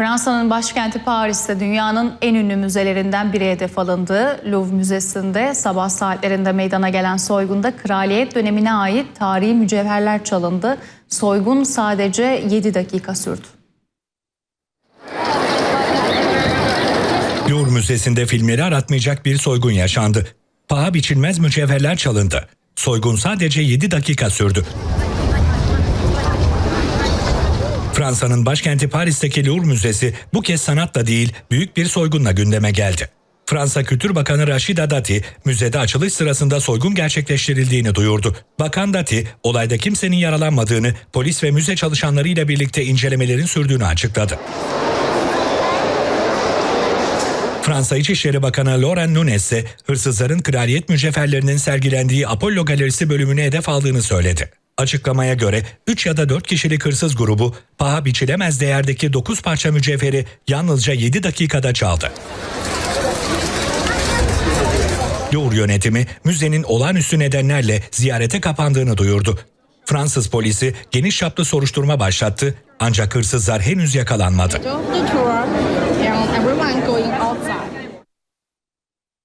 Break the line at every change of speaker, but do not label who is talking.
Fransa'nın başkenti Paris'te dünyanın en ünlü müzelerinden biri hedef alındı. Louvre Müzesi'nde sabah saatlerinde meydana gelen soygunda kraliyet dönemine ait tarihi mücevherler çalındı. Soygun sadece 7 dakika sürdü.
Louvre Müzesi'nde filmleri aratmayacak bir soygun yaşandı. Paha biçilmez mücevherler çalındı. Soygun sadece 7 dakika sürdü. Fransa'nın başkenti Paris'teki Louvre Müzesi bu kez sanatla değil büyük bir soygunla gündeme geldi. Fransa Kültür Bakanı Rachida Dati müzede açılış sırasında soygun gerçekleştirildiğini duyurdu. Bakan Dati olayda kimsenin yaralanmadığını, polis ve müze çalışanlarıyla birlikte incelemelerin sürdüğünü açıkladı. Fransa İçişleri Bakanı Laurent Nunez ise hırsızların kraliyet mücevherlerinin sergilendiği Apollo Galerisi bölümünü hedef aldığını söyledi. Açıklamaya göre 3 ya da 4 kişilik hırsız grubu paha biçilemez değerdeki 9 parça mücevheri yalnızca 7 dakikada çaldı. Louvre yönetimi müzenin olağanüstü nedenlerle ziyarete kapandığını duyurdu. Fransız polisi geniş çaplı soruşturma başlattı ancak hırsızlar henüz yakalanmadı.